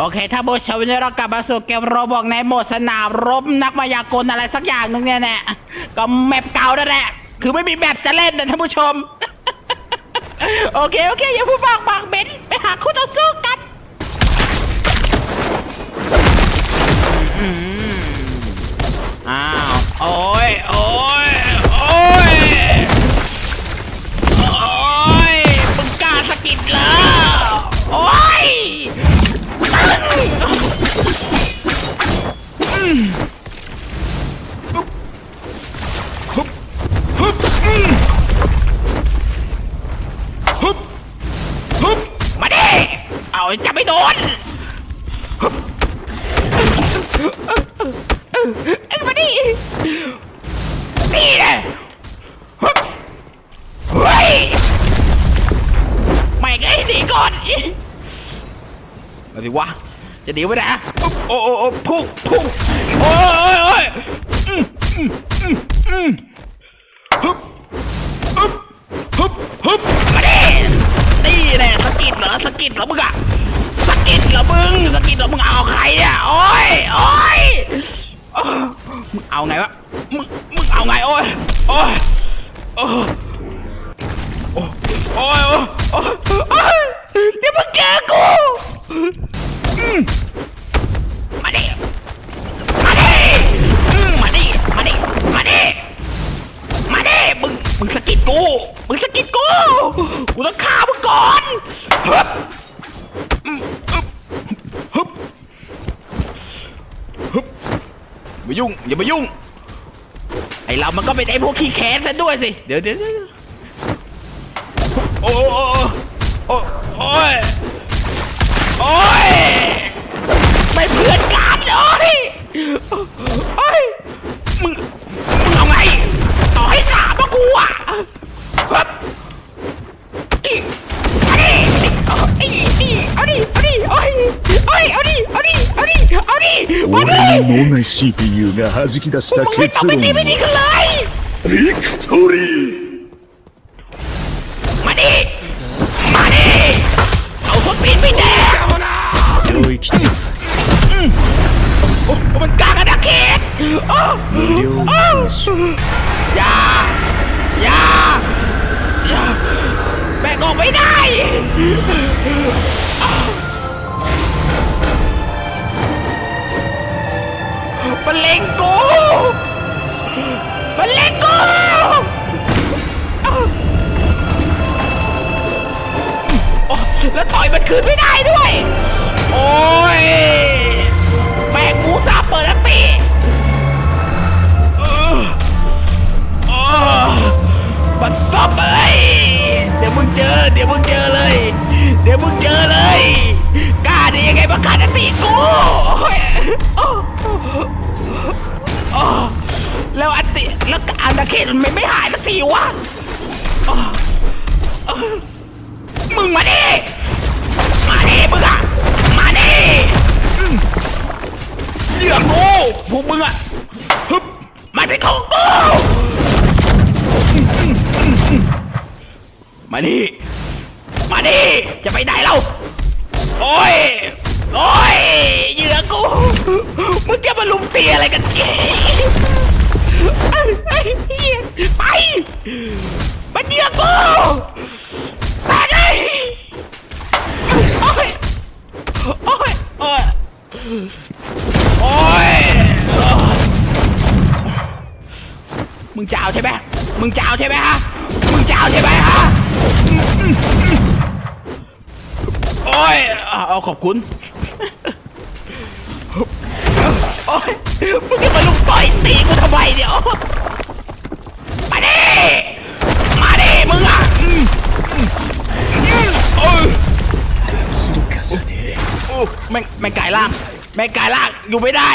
โอเค ถ้าบูชาวันเรากลับมาสู่เกมโรบอกในโหมดสนามรบนักมายากลอะไรสักอย่างหนึ่งเนี่ยแน่ก็แมปเก่านั่นแหละ คือไม่มีแมปจะเล่นนะท่านผู้ชม โอเค โอเค อย่าพูดบางบางเบนไปหาคู่ต่อสู้กันอ้าว โอ้ย โอ้ย จะไม่โดนเอ้ยมาดินี่แหละเฮ้ยไม่ไงหนีก่อนมาสิวะจะหนีไปไหนอะโอ้โอ้พุ่งพุ่งโอ้ยโอ้ย มายุ่ง อย่ามายุ่ง ไอเรามันก็เป็นไอพวกขี้แค้นซะด้วยสิ เดี๋ยวเดี๋ยวเดี๋ยวโอ้โอ้โอ้โอ้ยโอ้ยไม่เพื่อนกันเลยโอ้ยมึง 脳内 CPU が弾き出した結論ビクトリーマネーマネーเอาพวกปีนไปแดก領域展開มันกากันนะเค้ก無料อย่าอย่าอย่าแบกออกไม่ได้ มันเล็งกู มันเล็งกูโอ้แล้วต่อยมันคืนไม่ได้ด้วย โอ้ยแบกกูสาเปิดแล้วตีเออเออมันก็ไปเดี๋ยวมึงเจอ เดี๋ยวมึงเจอเลย เดี๋ยวมึงเจอเลยกล้าได้ยังไงมาขาดตีกูโอ้ย อ้อแล้วอันติแล้วอันตะเขตมันไม่หายสักทีวะอ้โอ้มึงมาดิมาดิมึงอะมาดิอืมเหลือกูพวกมึงอะฮึบมันเป็นของกูอืมอืมอืมอืมมาดิมาดิจะไปไหนเราโอ้ยโอ้ย กูมึงจะมาลุมเตียอะไรกันเจ๊ไอ้ไอ้เหี้ยไปมันเหยื่อกูไปดิโอ้ยโอ้ยโอ้ยโอ้ยมึงจะเอาใช่ไหมมึงจะเอาใช่ไหมฮะมึงจะเอาใช่ไหมฮะโอ้ยเอาเอาขอบคุณ โอ๊ยมึงจะมาลุกต่อยตีกูทำไมเดี๋ยว มาดิ มาดิมึงอะโอ้ยแม่งแม่งกายล่าง แม่งกายล่าง อยู่ไม่ได้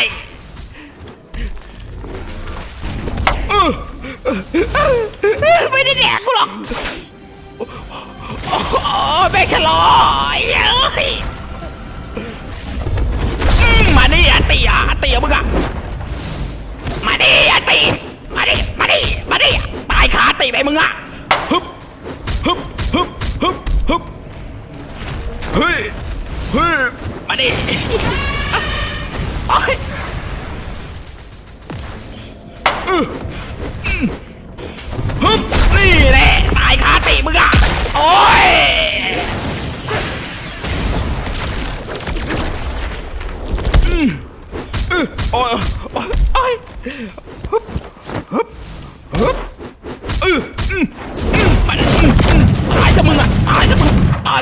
ไม่ได้แดกกูหรอกโแม่งลอเอ้ย ดิอาตีอะอาตีอะมึงอะมาดิอาตีมาดิมาดิมาดิตายขาตีไปมึงอะฮึบฮึบฮึบฮึบฮึบเฮ้ยเฮ้ยมามาดิโอ้ย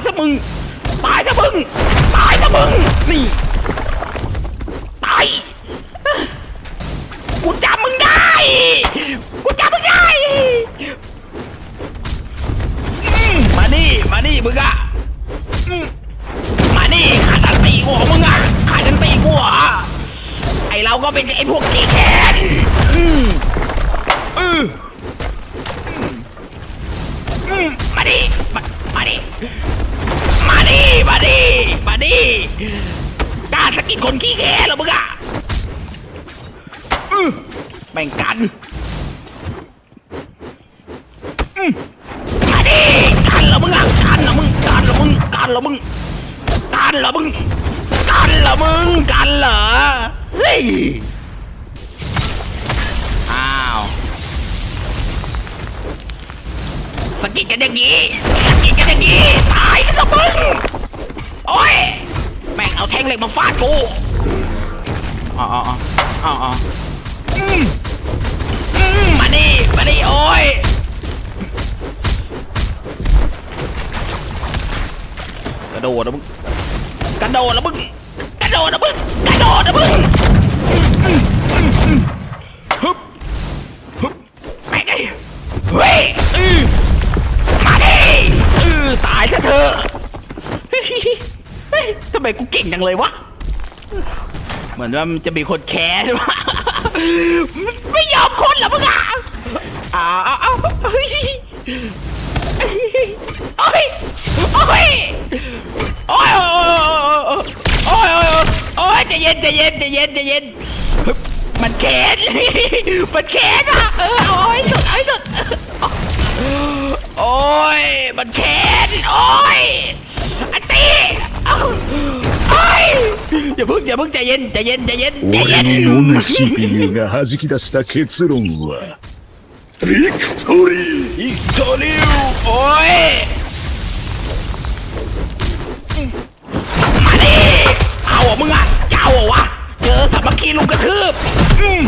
ซะมึง ตายซะมึง ตายซะมึง นี่ ตาย กูจำมึงได้ กูจำมึงได้อืมมานี่ มานี่มึงอะอืมมานี่ขาดันตีกูเหรอมึงอะขาดันตีกูเหรอไอเราก็เป็นไอพวกขี้แคนอืมอืม อืมมาดิมามาดิ ดิมาดิมาดิกล้าสะกิดคนขี้แค้นเหรอมึงอะอื้อแบ่งกันอื้อมาดิกันเหรอมึงอะกันเหรอมึงกันเหรอมึงกันเหรอมึงกันเหรอมึงกันเหรอมึงกันเหรอเฮ้ย สกิดกันอย่างงี้สกิดกันอย่างงี้ตายกันละมึงโอ้ยแม่งเอาแท่งเหล็กมาฟาดกูอ๋ออ๋ออ๋ออ๋ออืมอืมมาดิมาดิโอ้ยกระโดดนะมึงกระโดดนะมึงกระโดดนะมึงกระโดดนะมึงำไมกูเก่งจังเลยวะ เหมือนว่ามันจะมีคนแคร์ใช่ไหมไม่ยอมคนเหรอมึงอะอ้าวอ้าวเฮ้ยโอ้ยโอ้ยโอ้ยโอ้ยโอ้ยโอ้ยโอ้ยใจเย็นใจเย็นใจเย็นใจเย็น มันแค้นมันแค้นอะเออเอาให้สุดเอาให้สุดโอ้ยมันแค้นโอ้ยอันตี อาโอ้ยอย่าเพิ่งอย่าเพิ่งใจเย็นใจเย็นใจเย็นใจเย็น 俺の脳内 CPU が弾き出した結論はビクトリー อีกโซลิวโอ้ย มาดิเอาเหรอมึงอ่ะจะเอาเหรอวะ เจอสามัคคีลุงกระทืบอืม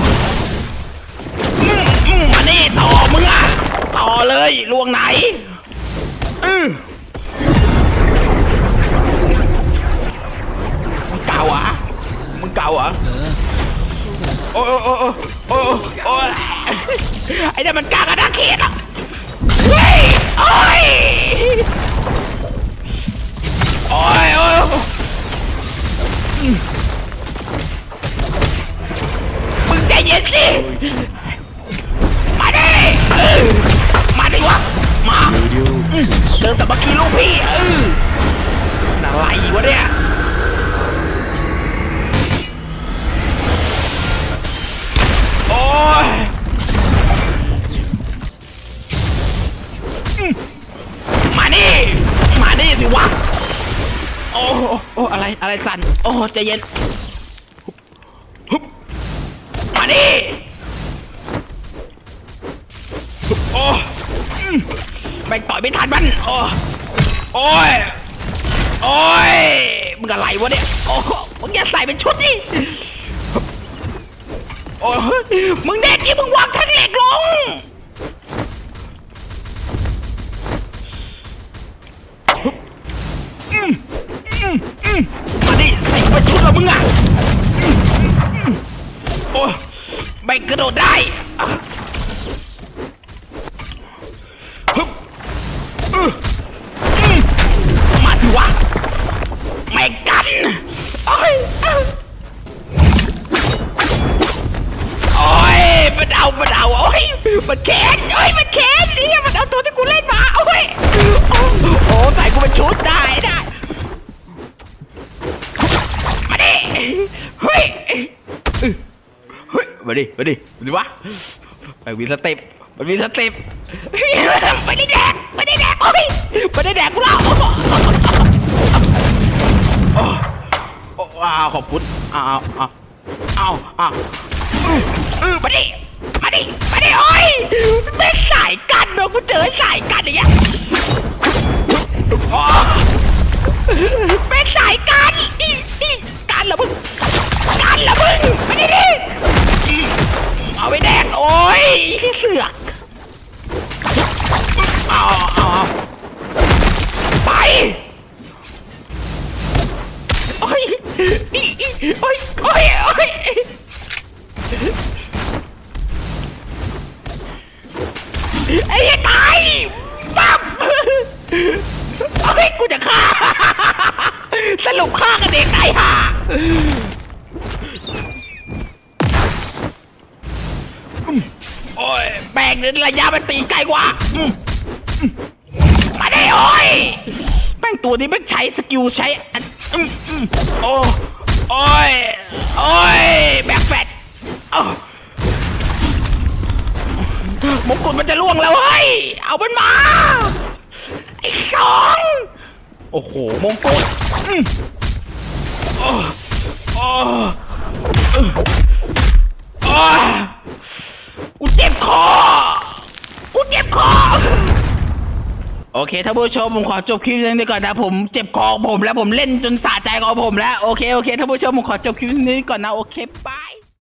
อืมอืมมาดิต่อมึงอ่ะ ต่อเลยลวงไหน อืม ไอ้เนั่นมันกล้ากระดาษเขตอะเฮ้ยโอ้ยโอ้ยโอ้ยมึงใจเย็นสิมาดิมาดิวะมา無料เจอสามัคคีลูกพี่เอออะไรวะเนี่ยโอ้ย สิวะโอ้โอ้โอ้อะไร อะไรสั่น โอ้ใจเย็นมาดิโอ้อืมแม่งต่อยไม่ทันมัน โอ้โอ้ย โอ้ย มึงอะไรวะเนี่ย โอ้มึงอย่าใส่เป็นชุดดิโอ้ยมึงเด็กนี่มึงวางแท่งเหล็กลง ระโดดได้อะฮึบอื้ออืมมาสิวะไม่กันโอ้ยอ้าวโอ้ยมันเอามันเอาโอ้ยมันแค้นโอ้ยมันแค้นเนี่ยมันเอาตัวที่กูเล่นมาโอ้ยโอ้โอ้ใส่กูเป็นชุดได้ได้มาดิเฮ้ยเฮ้ย มาดิมาดิมาดิวะมันมีสเต็ปมันมีสเต็ปไม่ได้แดกไม่ได้แดกโอ้ยไม่ได้แดกพวกเราว้าวขอบคุณอ้าวอ้าวอ้าวอ้าวมาดิมาดิมาดิโอ้ยเป็นสาย โอ้ยโอ้ยโอ้ยโอ้ยไอ้ตายปั๊บโอ้ยกูจะฆ่า สรุปฆ่ากันเองไอ้ห่าโอ้ยแบ่งระยะมันตีไกลกว่า มาได้โอ้ยแม่งตัวนี้แม่งใช้สกิลใช้ โอ้โอ้ยโอ้ยแบ็คแฟตเอ้ามงกุฎมันจะล่วงแล้วเฮ้ยเอามันมาไอ้สองโอ้โหมงกุฎอืมโอ้โอ้ โอเคท่านผู้ชมผมขอจบคลิปนี้ก่อนนะผมเจ็บคอผมแล้วผมเล่นจนสะใจของผมแล้วโอเคโอเคท่านผู้ชมผมขอจบคลิปนี้ก่อนนะโอเคบาย